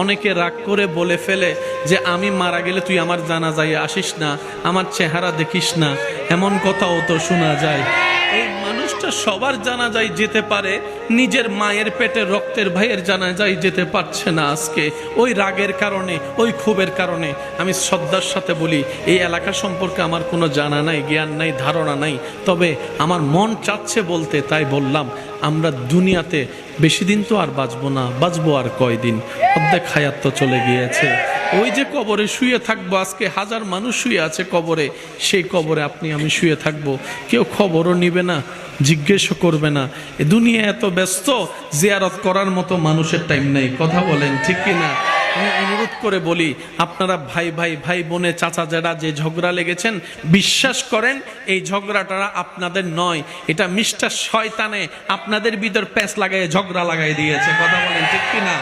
অনেকে রাগ করে বলে ফেলে যে আমি মারা গেলে তুই আমার জানা যায় আসিস না, আমার চেহারা দেখিস না। এমন কথাও তো শোনা যায়। এই সবার জানা যায় যেতে পারে, নিজের মায়ের পেটে রক্তের ভাইয়ের জানা যায় যেতে পারছে না আজকে। ওই রাগের কারণে, ওই ক্ষোভের কারণে। আমি শ্রদ্ধার সাথে বলি, এই এলাকা সম্পর্কে আমার কোনো জানা নাই, জ্ঞান নাই, ধারণা নাই। তবে আমার মন চাচ্ছে বলতে, তাই বললাম, আমরা দুনিয়াতে বেশি দিন তো আর বাঁচবো না, বাঁচবো আর কয়দিন? অর্ধেক হায়াত তো চলে গিয়েছে। ওই যে কবরে শুয়ে থাকব, আজকে হাজার মানুষ শুয়ে আছে কবরে, সেই কবরে আপনি, আমি শুয়ে থাকব। কেউ খবরও নিবে না, জিজ্ঞেসও করবে না। এ দুনিয়া এত ব্যস্ত, জিয়ারত করার মতো মানুষের টাইম নেই। কথা বলেন, ঠিক কি না আমি অনুরোধ করে বলি, আপনারা ভাই ভাই ভাই বোনে, চাচা যারা যে ঝগড়া লেগেছেন, বিশ্বাস করেন, এই ঝগড়াটা আপনাদের নয়। এটা মিস্টার শয়তানে আপনাদের ভিতর প্যাঁচ লাগাই ঝগড়া লাগাই দিয়েছে। কথা বলেন, ঠিক কি না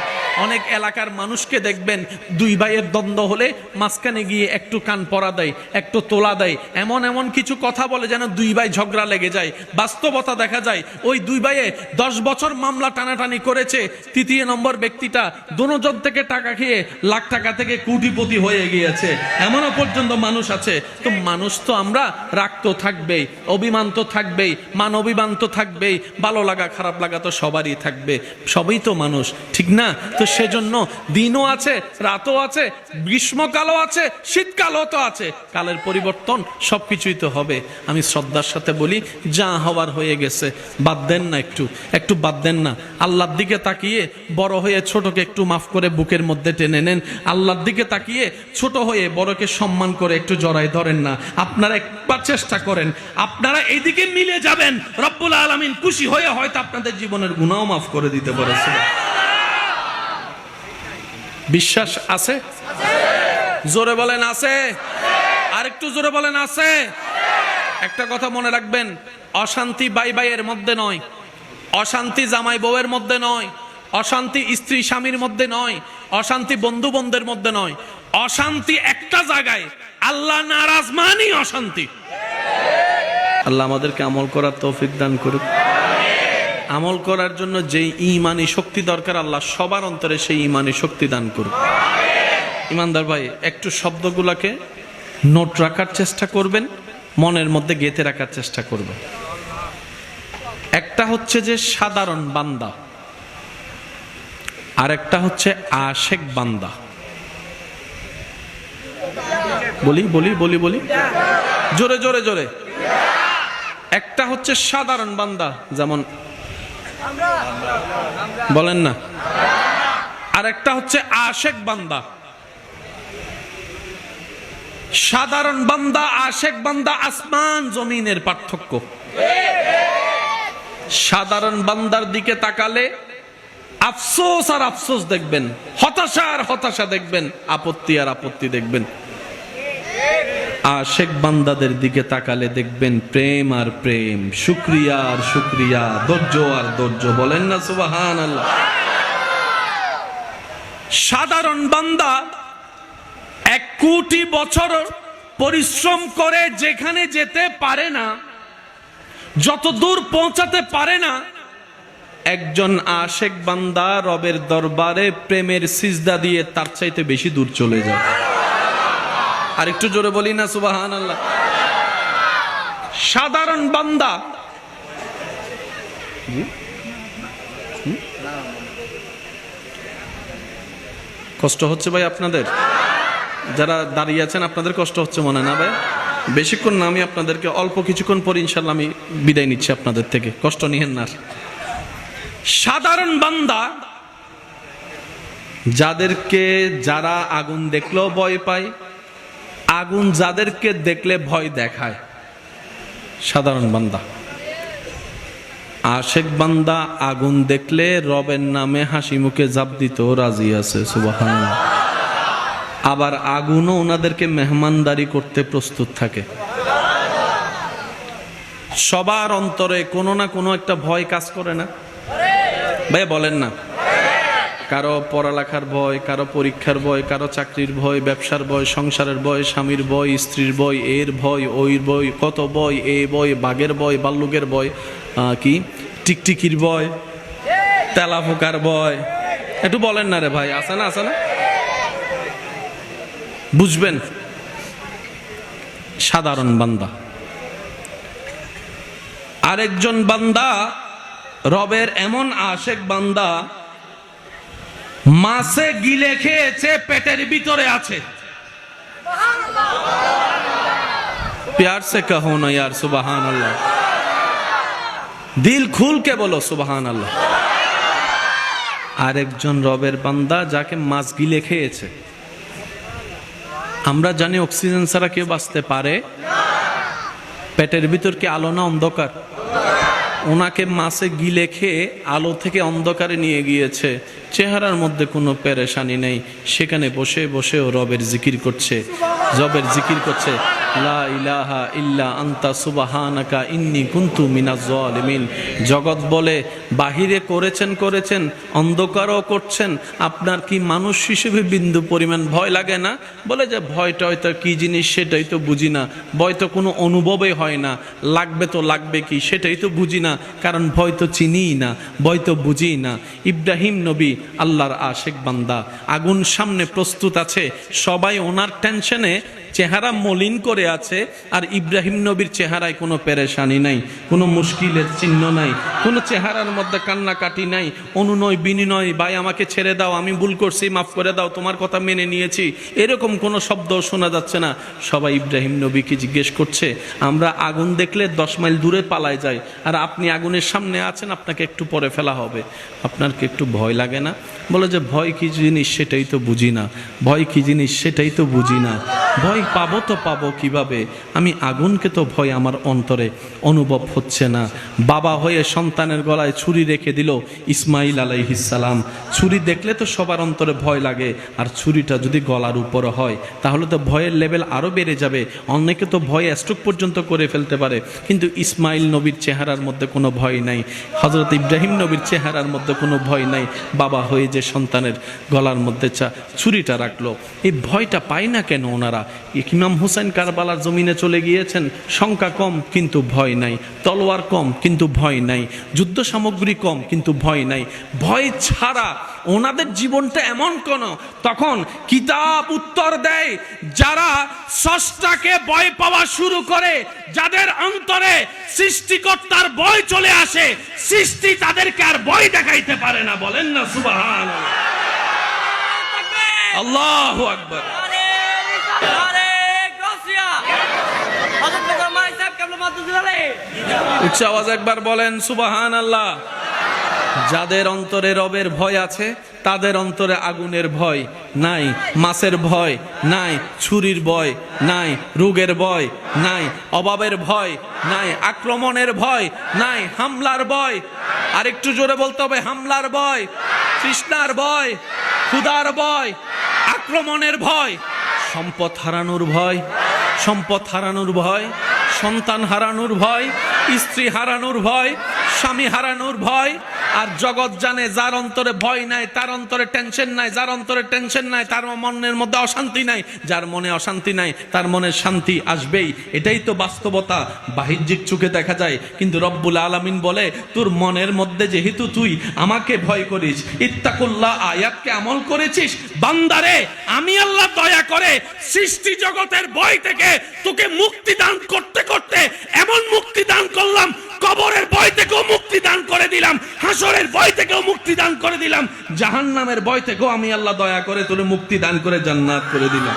অনেক এলাকার মানুষকে দেখবেন দুই ভাইয়ের দ্বন্দ্ব হলে মাঝখানে গিয়ে একটু কান পরা দেয়, একটু তোলা দেয়। এমন এমন কিছু কথা বলে যেন দুই ভাই ঝগড়া লেগে যায়। বাস্তবতা দেখা যায়, ওই দুই ভাইয়ে দশ বছর মামলা টানাটানি করেছে। তৃতীয় নম্বর ব্যক্তিটা দুজন থেকে টাকা খেয়ে লাখ টাকা থেকে কোটিপতি হয়ে গিয়েছে। এমনও পর্যন্ত মানুষ আছে। তো মানুষ তো আমরা, রাগ তো থাকবেই, অভিমান তো থাকবেই, মান অভিমান তো থাকবেই, ভালো লাগা খারাপ লাগা তো সবারই থাকবে। সবই তো মানুষ, ঠিক না? তো সেজন্য দিনও আছে, রাতও আছে, গ্রীষ্মকালও আছে, শীতকালও তো আছে। কালের পরিবর্তন সব কিছুই তো হবে। আমি শ্রদ্ধার সাথে বলি, যা হওয়ার হয়ে গেছে, বাদ দেন না একটু। একটু বাদ দেন না। আল্লাহর দিকে তাকিয়ে বড় হয়ে ছোটকে একটু মাফ করে বুকের মধ্যে টেনে নেন। আল্লাহর দিকে তাকিয়ে ছোট হয়ে বড়কে সম্মান করে একটু জড়াই ধরেন না। আপনারা একবার চেষ্টা করেন। আপনারা এইদিকে মিলে যাবেন। রব্বুল আলমিন খুশি হয়ে হয়তো আপনাদের জীবনের গুণাও মাফ করে দিতে পারেছে। বিশ্বাস আছে? জোরে বলেন আছে। আরেকটু জোরে বলেন আছে। একটা কথা মনে রাখবেন, অশান্তি বাই বাইয়ের মধ্যে নয়। অশান্তি জামাই বউয়ের মধ্যে নয়। অশান্তি স্ত্রী স্বামীর মধ্যে নয়। অশান্তি বন্ধু বন্ধের মধ্যে নয়। অশান্তি একটা জায়গায়। আল্লাহ নারাজ মানি অশান্তি। আল্লাহ আমাদেরকে আমল করার তৌফিক দান করুক। আমল করার জন্য যেই ইমানি শক্তি দরকার, আল্লাহ সবার অন্তরে সেই ইমানি শক্তি দান করুক। ইমানদার ভাই, একটু শব্দগুলোকে নোট রাখার চেষ্টা করবেন, মনের মধ্যে গেঁথে রাখার চেষ্টা করবেন। একটা হচ্ছে যে সাধারণ বান্দা আর একটা হচ্ছে আশেক বান্দা। বলি বলি বলি বলি। জোরে জোরে জোরে। একটা হচ্ছে সাধারণ বান্দা, যেমন বলেন না। আর একটা হচ্ছে আশেক বান্দা। সাধারণ বান্দা, আশেক বান্দা, আসমান জমিনের পার্থক্য। সাধারণ বান্দার দিকে তাকালে আফসোস আর আফসোস দেখবেন, হতাশা আর হতাশা দেখবেন, আপত্তি আর আপত্তি দেখবেন। আশেক বান্দাদের দিকে তাকালে দেখবেন প্রেম আর প্রেম, শুক্রিয়া আর শুক্রিয়া, ধৈর্য আর ধৈর্য, বলেন না সুবাহান আল্লাহ সাধারণ বান্দা এক কোটি বছর পরিশ্রম করে যেখানে যেতে পারে না, যত দূর পৌঁছাতে পারে না, একজন আশেক বান্দা রবের দরবারে প্রেমের সিজদা দিয়ে তার চাইতে বেশি দূর চলে যায়। আর একটু জোরে বলি না সুবাহান আল্লাহ সাধারণ বান্দা। কষ্ট হচ্ছে ভাই আপনাদের? যারা দাঁড়িয়ে আছেন আপনাদের কষ্ট হচ্ছে মনে না ভাই? বেশিক্ষণ না আমি আপনাদেরকে অল্প কিছুক্ষণ পর ইনশাল্লাহ আমি বিদায় নিচ্ছি আপনাদের থেকে। কষ্ট নিহেন না সাধারণ বান্দা যাদেরকে যারা আগুন দেখলেও ভয় পায় আগুন যাদেরকে দেখলে ভয় দেখায়, সাধারণ বান্দা। আশেক বান্দা আগুন দেখলে রবের নামে হাসি মুখে জাপ দিতেও রাজি আছে আবার আগুনও ওনাদেরকে মেহমানদারি করতে প্রস্তুত থাকে। সবার অন্তরে কোনো না কোনো একটা ভয় কাজ করে না। ভাই বলেন না। কারও পড়ালেখার ভয়, কারও পরীক্ষার ভয়, কারও চাকরির ভয়, ব্যবসার ভয়, সংসারের ভয়, স্বামীর ভয়, স্ত্রীর ভয়, এর ভয় ওই ভয়, কত ভয়, এ ভয়, বাঘের ভয়, বাল্লুকের ভয় কি? টিকটিকির ভয় তেলাপোকার ভয়। একটু বলেন না রে ভাই, আছে না আছে না? বুঝবেন? সাধারণ বান্দা। আরেকজন বান্দা, রবের এমন আশেক বান্দা মাছে গিলে খেয়েছে পেটের ভিতরে আছে प्यार से कहो ना यार सुबहान अल्लाह দিল খুলকে বলো সুবাহান আল্লাহ আরেকজন রবের বান্দা যাকে মাছ গিলে খেয়েছে আমরা জানি অক্সিজেন ছাড়া কেউ বাঁচতে পারে পেটের ভিতর কি আলো না অন্ধকার ওনাকে মাছে গিলে খেয়ে আলো থেকে অন্ধকারে নিয়ে গিয়েছে। চেহারার মধ্যে কোনো পেরেশানি নেই। সেখানে বসে বসে ও রবের জিকির করছে। রবের জিকির করছে, লা ইলাহা ইল্লা আন্তা সুবাহানাকা ইন্নি কুন্তু মিনাজ জালিমিন। জগৎ বলে, বাহিরে করেছেন করেছেন, অন্ধকারও করছেন। আপনার কি মানুষ হিসেবে বিন্দু পরিমাণ ভয় লাগে না? বলে যে, ভয়টা হয়তো কি জিনিস সেটাই তো বুঝি না। ভয় তো কোনো অনুভবে হয় না। লাগবে তো লাগবে কি সেটাই তো বুঝি না। কারণ ভয় তো চিনিই না, ভয় তো বুঝি না। ইব্রাহিম নবী আল্লাহর আশেক বান্দা। আগুন সামনে প্রস্তুত আছে, সবাই ওনার টেনশনে চেহারা মলিন করে আছে, আর ইব্রাহিম নবীর চেহারায় কোনো পেরেশানি নাই, কোনো মুশকিলের চিহ্ন নাই, কোনো চেহারার মধ্যে কান্নাকাটি নাই, অনুনয় বিনিনয়, ভাই, আমাকে ছেড়ে দাও, আমি ভুল করছি, মাফ করে দাও, তোমার কথা মেনে নিয়েছি। এরকম কোনো শব্দ শোনা যাচ্ছে না। সবাই ইব্রাহিম নবীকে জিজ্ঞেস করছে, আমরা আগুন দেখলে দশ মাইল দূরে পালায় যাই, আর আপনি আগুনের সামনে আছেন, আপনাকে একটু পরে ফেলা হবে। আপনার কি একটু ভয় লাগে না? বলে যে, ভয় কি জিনিস সেটাই তো বুঝি না, ভয় কি জিনিস সেটাই তো বুঝি না, ভয় পাবো তো পাবো কীভাবে? আমি আগুনকে তো ভয় আমার অন্তরে অনুভব হচ্ছে না। বাবা হয়ে সন্তানের গলায় ছুরি রেখে দিল ইসমাইল আলাইহিসালাম ছুরি দেখলে তো সবার অন্তরে ভয় লাগে, আর ছুরিটা যদি গলার উপরে হয়, তাহলে তো ভয়ের লেভেল আরও বেড়ে যাবে। অনেকে তো ভয় স্ট্রোক পর্যন্ত করে ফেলতে পারে, কিন্তু ইসমাইল নবীর চেহারার মধ্যে কোনো ভয় নাই। হজরত ইব্রাহিম নবীর চেহারার মধ্যে কোনো ভয় নাই। বাবা হয়ে যে সন্তানের গলার মধ্যে চা, ছুরিটা রাখল। এই ভয়টা পায় না কেন ওনারা? ইমাম হুসেন কারবালার জমিনে চলে গিয়েছেন। সংখ্যা কম কিন্তু ভয় নাই। তলোয়ার কম কিন্তু ভয় নাই। যুদ্ধ সামগ্রী কম কিন্তু ভয় নাই। ভয় ছাড়া ওনাদের জীবনটা এমন কোন? তখন কিতাব উত্তর দেয় যারা সষ্টাকে ভয় পাওয়া শুরু করে যাদের অন্তরে সৃষ্টিকর্তার ভয় চলে আসে সৃষ্টি তাদেরকে আর ভয় দেখাইতে পারে না। বলেন না সুবাহান আল্লাহ আকবর। উচ্চ আওয়াজ একবার বলেন সুবাহান আল্লাহ যাদের অন্তরে রবের ভয় আছে, তাদের অন্তরে আগুনের ভয় নাই, মাছের ভয় নাই, ছুরির ভয় নাই, রোগের ভয় নাই, অভাবের ভয় নাই, আক্রমণের ভয় নাই, হামলার ভয়। আর একটু জোরে বলতে হবে, হামলার ভয়, তৃষ্ণার ভয়, ক্ষুধার ভয়, আক্রমণের ভয়, সম্পদ হারানোর ভয়, সম্পদ হারানোর ভয় সন্তান হারানোর ভয় স্ত্রী হারানোর ভয় স্বামী হারানোর ভয় আর জগৎ জানে যার অন্তরে ভয় নাই, তার অন্তরে টেনশন নাই, যার অন্তরে টেনশন নাই, তার মনের মধ্যে অশান্তি নাই, যার মনে অশান্তি নাই, তার মনে শান্তি আসবেই। এটাই তো বাস্তবতা। বাহ্যিক চোখে দেখা যায়, কিন্তু রব্বুল আলামিন বলে, তোর মনের মধ্যে যেহেতু তুই আমাকে ভয় করিস, ইত্তাকুল্লাহ আয়াতকে আমল করেছিস, বান্দারে, আমি আল্লাহ দয়া করে সৃষ্টি জগতের ভয় থেকে তোকে মুক্তি দান করতে করতে এমন মুক্তি দান করলাম কবরের ভয় থেকেও মুক্তি দান করে দিলাম, হাসরের ভয় থেকেও মুক্তি দান করে দিলাম জাহান নামের ভয় থেকেও আমি আল্লাহ দয়া করে তোরে মুক্তি দান করে জান্নাত করে দিলাম।